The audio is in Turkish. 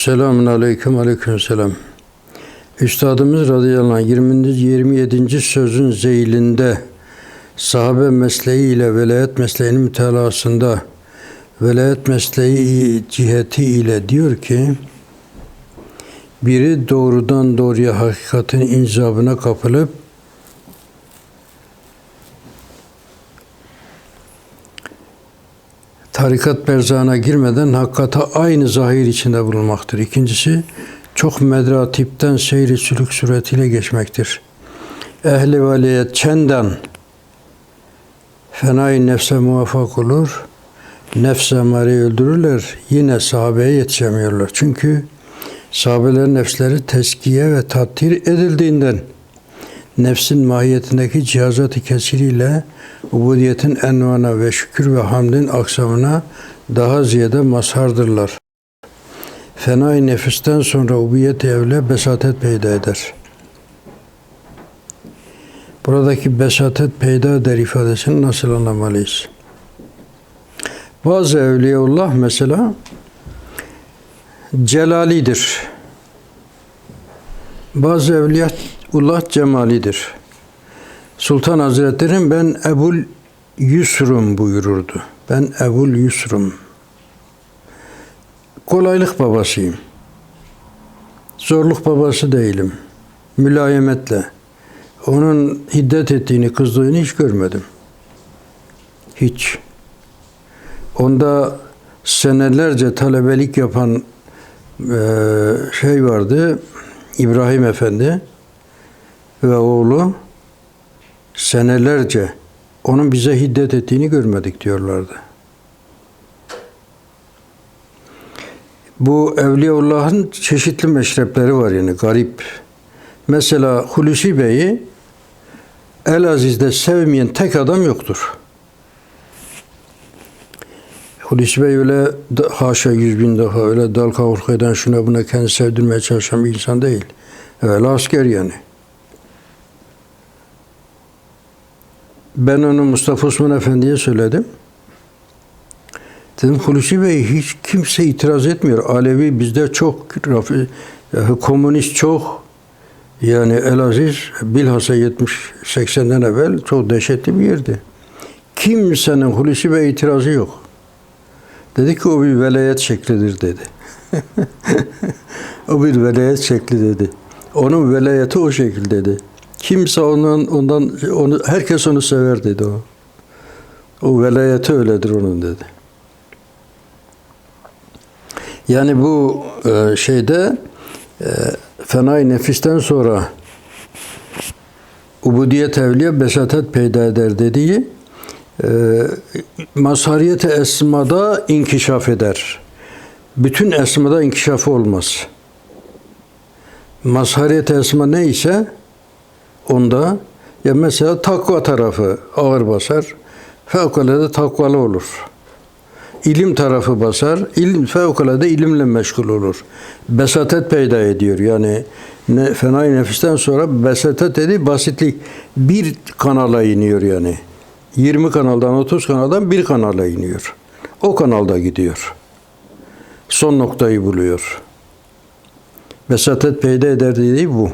Selamun aleyküm aleyküm selam. Üstadımız radıyallahu anh 20. 27. sözün zeylinde sahabe mesleği ile velayet mesleğinin mütalasında velayet mesleği ciheti ile diyor ki biri doğrudan doğruya hakikatin incabına kapılıp tarikat berzağına girmeden hakikata aynı zahir içinde bulunmaktır. İkincisi, çok medratipten seyri sülük suretiyle geçmektir. Ehli veliyet çenden fenai nefse muvaffak olur, nefse emari öldürürler, yine sahabeye yetişemiyorlar. Çünkü sahabelerin nefsleri teskiye ve tattir edildiğinden nefsin mahiyetindeki cihazat-ı kesiriyle ubudiyetin envana ve şükür ve hamdin aksamına daha ziyade mazhardırlar. Fenai nefisten sonra ubudiyet evle besatet peyda eder. Buradaki besatet peyda eder ifadesini nasıl anlamalıyız? Bazı evliyaullah mesela celalidir. Bazı evliyaullah cemalidir. Sultan Hazretleri'nin ben Ebul Yusrum buyururdu. Ben Ebul Yusrum. Kolaylık babasıyım. Zorluk babası değilim. Mülayemetle. Onun hiddet ettiğini, kızdığını hiç görmedim. Hiç. Onda senelerce talebelik yapan şey vardı. İbrahim Efendi ve oğlu senelerce onun bize hiddet ettiğini görmedik diyorlardı. Bu Evliyaullah'ın çeşitli meşrepleri var yani garip. Mesela Hulusi Bey'i Elaziz'de sevmeyen tek adam yoktur. Hulusi Bey öyle haşa yüz bin defa öyle dal kavurk eden şuna buna kendi sevdirmeye çalışan bir insan değil. Öyle asker yani. Ben onu Mustafa Osman Efendi'ye söyledim. Dedim Hulusi Bey hiç kimse itiraz etmiyor. Alevi bizde çok, komünist çok. Yani Elaziz bilhassa 70-80'den evvel çok dehşetli bir yerdi. Kimsenin Hulusi Bey itirazı yok. Dedi ki o bir velayet şeklidir dedi. o bir velayet şekli dedi. Onun velayeti o şekil dedi. Kimse ondan ondan onu herkes onu sever dedi o. O velayeti öyledir onun dedi. Yani bu e, şeyde e, fenai nefisten sonra ubudiyet evliya besatet peyda eder dediği e, mazhariyet esmada inkişaf eder. Bütün esmada inkişafı olmaz. Mazhariyet esma neyse onda ya mesela takva tarafı ağır basar, fevkalade takvalı olur. İlim tarafı basar, ilim fevkalade ilimle meşgul olur. Besatet peyda ediyor. Yani ne, fenai nefisten sonra besatet dedi basitlik bir kanala iniyor yani. 20 kanaldan 30 kanaldan bir kanala iniyor. O kanalda gidiyor. Son noktayı buluyor. Besatet peyda eder dediği bu.